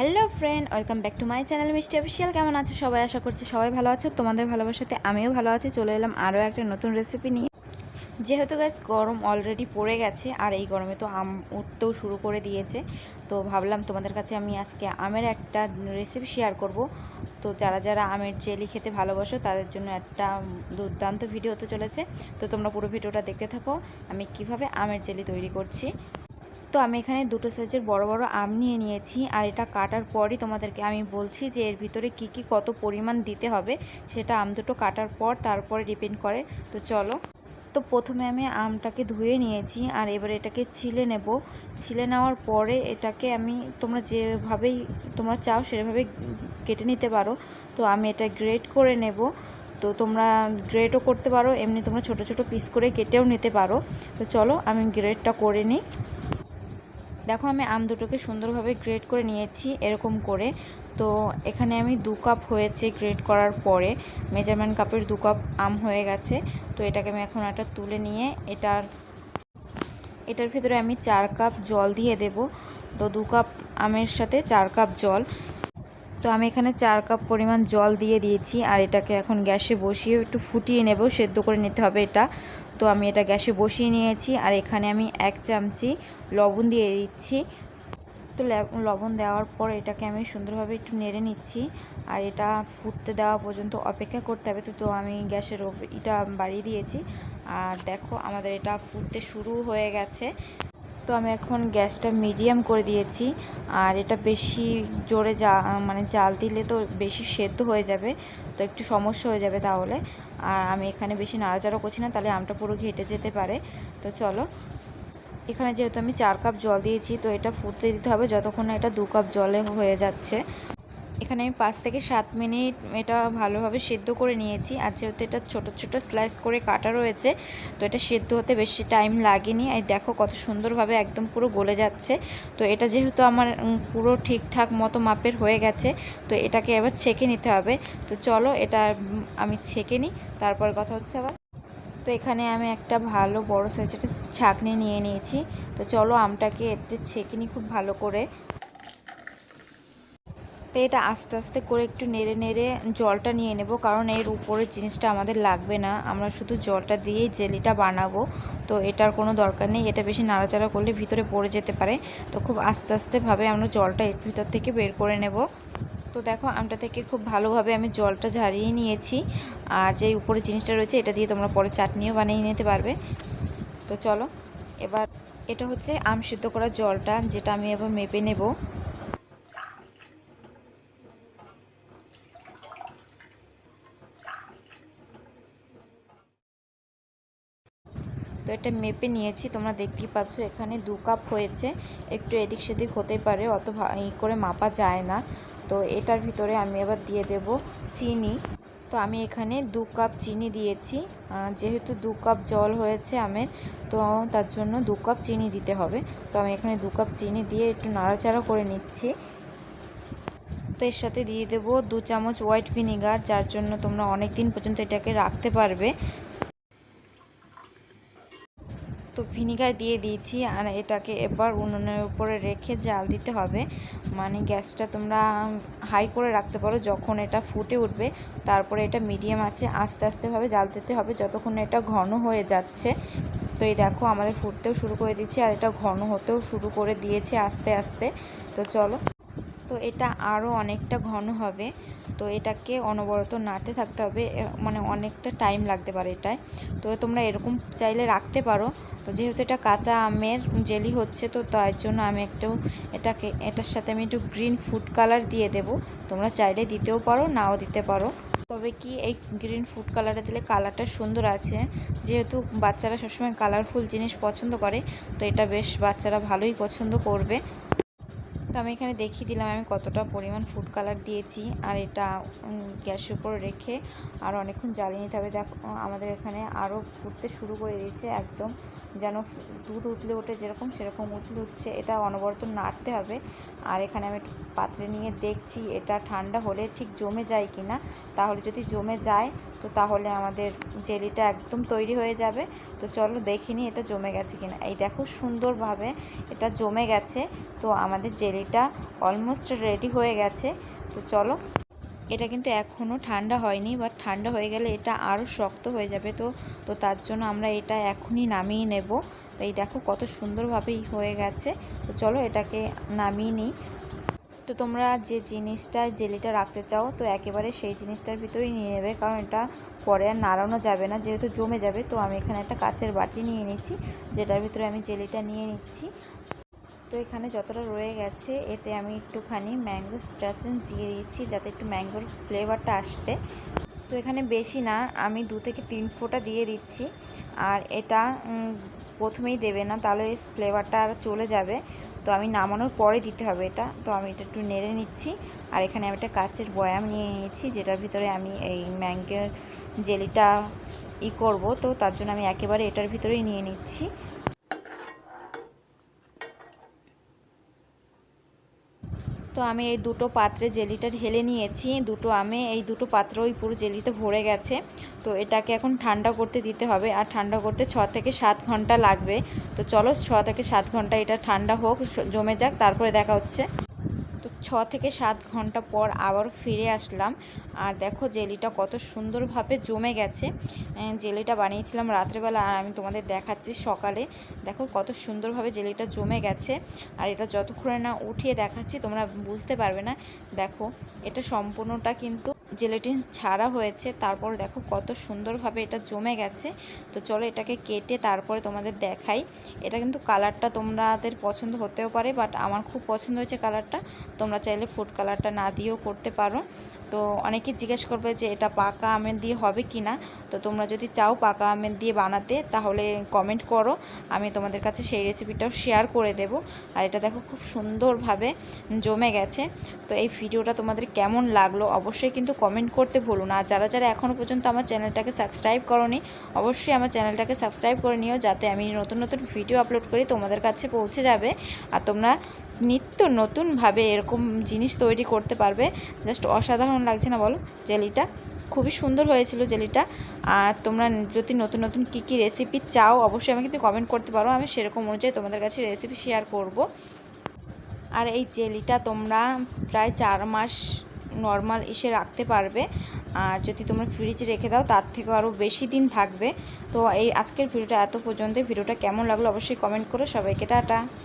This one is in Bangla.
Hello friend, welcome back to my channel Mishti official. কেমন আছো সবাই? আশা করছি সবাই ভালো আছো। তোমাদের ভালোবাসাতে আমিও ভালো আছি। চলে এলাম আরও একটা নতুন রেসিপি নিয়ে। যেহেতু গাছ গরম অলরেডি পড়ে গেছে, আর এই গরমে তো আম উঠতেও শুরু করে দিয়েছে, তো ভাবলাম তোমাদের কাছে আমি আজকে আমের একটা রেসিপি শেয়ার করব। তো যারা যারা আমের জেলি খেতে ভালোবাসো, তাদের জন্য একটা দুর্দান্ত ভিডিও হতে চলেছে। তো তোমরা পুরো ভিডিওটা দেখতে থাকো, আমি কীভাবে আমের জেলি তৈরি করছি। তো আমি এখানে দুটো সাইজের বড় বড় আম নিয়ে নিয়েছি, আর এটা কাটার পরই তোমাদেরকে আমি বলছি যে এর ভিতরে কি কি কত পরিমাণ দিতে হবে, সেটা আম দুটো কাটার পর তারপরে ডিপেন্ড করে। তো চলো। তো প্রথমে আমি আমটাকে ধুয়ে নিয়েছি, আর এবার এটাকে ছিলে নেব। ছিলে নেওয়ার পরে এটাকে আমি, তোমরা যেভাবেই, তোমরা চাও সেভাবে কেটে নিতে পারো। তো আমি এটা গ্রেড করে নেব। তো তোমরা গ্রেডও করতে পারো, এমনি তোমরা ছোট ছোট পিস করে কেটেও নিতে পারো। তো চলো আমি গ্রেডটা করে নিই। দেখো আমি আম দুটোকে সুন্দরভাবে গ্রেড করে নিয়েছি এরকম করে। তো এখানে আমি দু কাপ হয়েছে গ্রেড করার পরে মেজারমেন্ট কাপের দু কাপ আম হয়ে গেছে। তো এটাকে আমি এখন একটা তুলে নিয়ে এটার এটার ভিতরে আমি চার কাপ জল দিয়ে দেব। তো দু কাপ আমের সাথে চার কাপ জল। তো আমি এখানে চার কাপ পরিমাণ জল দিয়ে দিয়েছি আর এটাকে এখন গ্যাসে বসিয়ে একটু ফুটিয়ে নেব, সেদ্ধ করে নিতে হবে এটা। তো আমি এটা গ্যাসে বসিয়ে নিয়েছি আর এখানে আমি এক চামচি লবণ দিয়ে দিচ্ছি। তো লবণ দেওয়ার পর এটাকে আমি সুন্দরভাবে একটু নেড়ে নিচ্ছি আর এটা ফুটতে দেওয়া পর্যন্ত অপেক্ষা করতে হবে। তো তো আমি গ্যাসের এটা বাড়িয়ে দিয়েছি। আর দেখো আমাদের এটা ফুটতে শুরু হয়ে গেছে। তো আমি এখন গ্যাসটা মিডিয়াম করে দিয়েছি। আর এটা বেশি জোরে জা মানে জাল দিলে তো বেশি সেদ্ধ হয়ে যাবে। তো একটু সমস্যা হয়ে যাবে তাহলে। আর আমি এখানে বেশি নাড়াচাড়া করছি না, তাহলে আমটা পুরো ঘেটে যেতে পারে। তো চলো। এখানে যেহেতু আমি চার কাপ জল দিয়েছি, তো এটা ফুটতে দিতে হবে, যতক্ষণ না এটা দু কাপ জলে হয়ে যাচ্ছে। এখানে আমি পাঁচ থেকে সাত মিনিট এটা ভালোভাবে সেদ্ধ করে নিয়েছি। আর যেহেতু এটা ছোটো ছোটো স্লাইস করে কাটা রয়েছে, তো এটা সেদ্ধ হতে বেশি টাইম লাগেনি। আর দেখো কত সুন্দরভাবে একদম পুরো গলে যাচ্ছে। তো এটা যেহেতু আমার পুরো ঠিকঠাক মতো মাপের হয়ে গেছে, তো এটাকে এবার ছেঁকে নিতে হবে। তো চলো এটা আমি ছেঁকে নিই, তারপর কথা হচ্ছে আবার। তো এখানে আমি একটা ভালো বড় সাইজের ছাঁকনি নিয়ে নিয়েছি। তো চলো আমটাকে এতে ছেঁকে নিই খুব ভালো করে। তো এটা আস্তে আস্তে করে একটু নেড়ে নেড়ে জলটা নিয়ে নেব, কারণ এর উপরের জিনিসটা আমাদের লাগবে না। আমরা শুধু জলটা দিয়েই জেলিটা বানাবো, তো এটার কোনো দরকার নেই। এটা বেশি নাড়াচাড়া করলে ভিতরে পড়ে যেতে পারে। তো খুব আস্তে আস্তেভাবে আমরা জলটা এর ভিতর থেকে বের করে নেব। তো দেখো, আমটা থেকে খুব ভালোভাবে আমি জলটা ঝারিয়ে নিয়েছি। আর যে উপরে জিনিসটা রয়েছে, এটা দিয়ে তোমরা পরে চাটনিও বানিয়ে নিতে পারবে। তো চলো, এবার এটা হচ্ছে আম সিদ্ধ করা জলটা, যেটা আমি এবার মেপে নেব। তো এটা মেপে নিয়েছি, তোমরা দেখতেই পাচ্ছ এখানে দু কাপ হয়েছে। একটু এদিক সেদিক হতে পারে, অত ই করে মাপা যায় না। তো এটার ভিতরে আমি এবার দিয়ে দেব চিনি। তো আমি এখানে দু কাপ চিনি দিয়েছি। যেহেতু দু কাপ জল হয়েছে আমের, তো তার জন্য দু কাপ চিনি দিতে হবে। তো আমি এখানে দু কাপ চিনি দিয়ে একটু নাড়াচাড়া করে নিচ্ছি। তো এর সাথে দিয়ে দেবো দু চামচ হোয়াইট ভিনিগার, যার জন্য তোমরা অনেক দিন পর্যন্ত এটাকে রাখতে পারবে। তো ভিনিগার দিয়ে দিয়েছি আর এটাকে এবার উনুনের উপরে রেখে জাল দিতে হবে। মানে গ্যাসটা তোমরা হাই করে রাখতে পারো যখন এটা ফুটে উঠবে। তারপরে এটা মিডিয়াম আছে, আস্তে আস্তেভাবে জাল দিতে হবে যতক্ষণ এটা ঘন হয়ে যাচ্ছে। তো এই দেখো আমাদের ফুটতেও শুরু করে দিচ্ছি আর এটা ঘন হতেও শুরু করে দিয়েছে আস্তে আস্তে। তো চলো তো এটা আরও অনেকটা ঘন হবে। তো এটাকে অনবরত নাড়তে থাকতে হবে মানে অনেকটা টাইম লাগতে পারে এটায়। তো তোমরা এরকম চাইলে রাখতে পারো। তো যেহেতু এটা কাঁচা আমের জেলি হচ্ছে, তো তার জন্য আমি একটু এটাকে, এটার সাথে আমি একটু গ্রিন ফুড কালার দিয়ে দেব। তোমরা চাইলে দিতেও পারো, নাও দিতে পারো। তবে কি এই গ্রিন ফুড কালারটা দিলে কালারটা সুন্দর আছে? যেহেতু বাচ্চারা সবসময় কালারফুল জিনিস পছন্দ করে, তো এটা বেশ বাচ্চারা ভালোই পছন্দ করবে। তো আমি এখানে দেখিয়ে দিলাম আমি কতটা পরিমাণ ফুড কালার দিয়েছি। আর এটা গ্যাসের উপর রেখে আর অনেকক্ষণ জ্বালিয়ে নিতে হবে। দেখো, আমাদের এখানে আরও ফুটতে শুরু করে দিয়েছে একদম। যেন দুধ উতলে ওঠে যেরকম সেরকম উতলে উঠছে, এটা অনবরত নাড়তে হবে। আর এখানে আমি পাত্রে নিয়ে দেখছি, এটা ঠান্ডা হলে ঠিক জমে যায় কি না তাহলে যদি জমে যায়, তো তাহলে আমাদের জেলিটা একদম তৈরি হয়ে যাবে। তো চলো দেখিনি এটা জমে গেছে কিনা। এই দেখো সুন্দরভাবে এটা জমে গেছে। তো আমাদের জেলিটা অলমোস্ট রেডি হয়ে গেছে। তো চলো এটা কিন্তু এখনও ঠান্ডা হয়নি বাট ঠান্ডা হয়ে গেলে এটা আরও শক্ত হয়ে যাবে তো তো তার জন্য আমরা এটা এখনই নামিয়ে নেব। তো এই দেখো কত সুন্দরভাবেই হয়ে গেছে, তো চলো এটাকে নামিয়ে নিই। তো তোমরা যে জিনিসটা জেলিটা রাখতে চাও, তো একেবারে সেই জিনিসটার ভিতরেই নিয়ে নেবে, কারণ এটা পরে আর নাড়ানো যাবে না, যেহেতু জমে যাবে, তো আমি এখানে একটা কাচের বাটি নিয়ে নিচ্ছি, যেটার ভিতরে আমি জেলিটা নিয়ে নিচ্ছি। এখানে যতটা রয়ে গেছে, এতে আমি একটুখানি ম্যাঙ্গো স্ট্রাচেন্স দিয়ে দিচ্ছি, যাতে একটু ম্যাঙ্গোর ফ্লেভারটা আসবে। তো এখানে বেশি না, আমি দু থেকে তিন ফোঁটা দিয়ে দিচ্ছি। আর এটা প্রথমেই দেবে না, তাহলে এই ফ্লেভারটা আর চলে যাবে। তো আমি নামানোর পরে দিতে হবে এটা। তো আমি এটা একটু নেড়ে নিচ্ছি। আর এখানে আমি একটা কাচের বয়াম নিয়ে নিয়েছি, যেটার ভিতরে আমি এই ম্যাঙ্গোর জেলিটা ই করব। তো তার জন্য আমি একেবারে এটার ভিতরেই নিয়ে নিচ্ছি। তো আমি এই দুটো পাত্রে জেলিটা ঢেলে নিয়েছি, দুটো আমে, এই দুটো পাত্র ওই পুরো জেলিতে ভরে গেছে। তো এটাকে এখন ঠান্ডা করতে দিতে হবে, আর ঠান্ডা করতে ছ থেকে সাত ঘণ্টা লাগবে। তো চলো ছ থেকে সাত ঘণ্টা এটা ঠান্ডা হোক জমে যাক, তারপরে দেখা হচ্ছে। ছ থেকে সাত ঘণ্টা পর আবার ফিরে আসলাম। আর দেখো জেলিটা কত সুন্দরভাবে জমে গেছে। জেলিটা বানিয়েছিলাম রাত্রেবেলা আর আমি তোমাদের দেখাচ্ছি সকালে। দেখো কত সুন্দরভাবে জেলিটা জমে গেছে। আর এটা যতক্ষণে না উঠিয়ে দেখাচ্ছি তোমরা বুঝতে পারবে না। দেখো, এটা সম্পূর্ণটা কিন্তু জেলেটিন ছাড়া হয়েছে। তারপর দেখো কত সুন্দরভাবে এটা জমে গেছে। তো চলো এটাকে কেটে তারপরে তোমাদের দেখাই। এটা কিন্তু কালারটা তোমাদের পছন্দ হতেও পারে, বাট আমার খুব পছন্দ হয়েছে কালারটা। তোমরা চাইলে ফুড কালারটা না দিয়েও করতে পারো। তো অনেকে জিজ্ঞেস করবে যে এটা পাকা আমের দিয়ে হবে কি না তো তোমরা যদি চাও পাকা আমের দিয়ে বানাতে, তাহলে কমেন্ট করো। আমি তোমাদের কাছে সেই রেসিপিটাও শেয়ার করে দেব। আর এটা দেখো খুব সুন্দরভাবে জমে গেছে। তো এই ভিডিওটা তোমাদের কেমন লাগল অবশ্যই কিন্তু কমেন্ট করতে ভুলো না। আর যারা যারা এখনও পর্যন্ত আমার চ্যানেলটাকে সাবস্ক্রাইব করনি, অবশ্যই আমার চ্যানেলটাকে সাবস্ক্রাইব করে নিও, যাতে আমি নতুন নতুন ভিডিও আপলোড করি, তোমাদের কাছে পৌঁছে যাবে। আর তোমরা নিত্য নতুনভাবে এরকম জিনিস তৈরি করতে পারবে। জাস্ট অসাধারণ লাগছে না বলো? জেলিটা খুবই সুন্দর হয়েছিল জেলিটা। আর তোমরা যদি নতুন নতুন কী কী রেসিপি চাও, অবশ্যই আমাকে কিন্তু কমেন্ট করতে পারো। আমি সেরকম অনুযায়ী তোমাদের কাছে রেসিপি শেয়ার করব। আর এই জেলিটা তোমরা প্রায় চার মাস নর্মাল এসে রাখতে পারবে। আর যদি তোমরা ফ্রিজে রেখে দাও, তার থেকেও আরও বেশি দিন থাকবে। তো এই আজকের ভিডিওটা এত পর্যন্ত ভিডিওটা কেমন লাগল অবশ্যই কমেন্ট করো সবাইকে টাটা।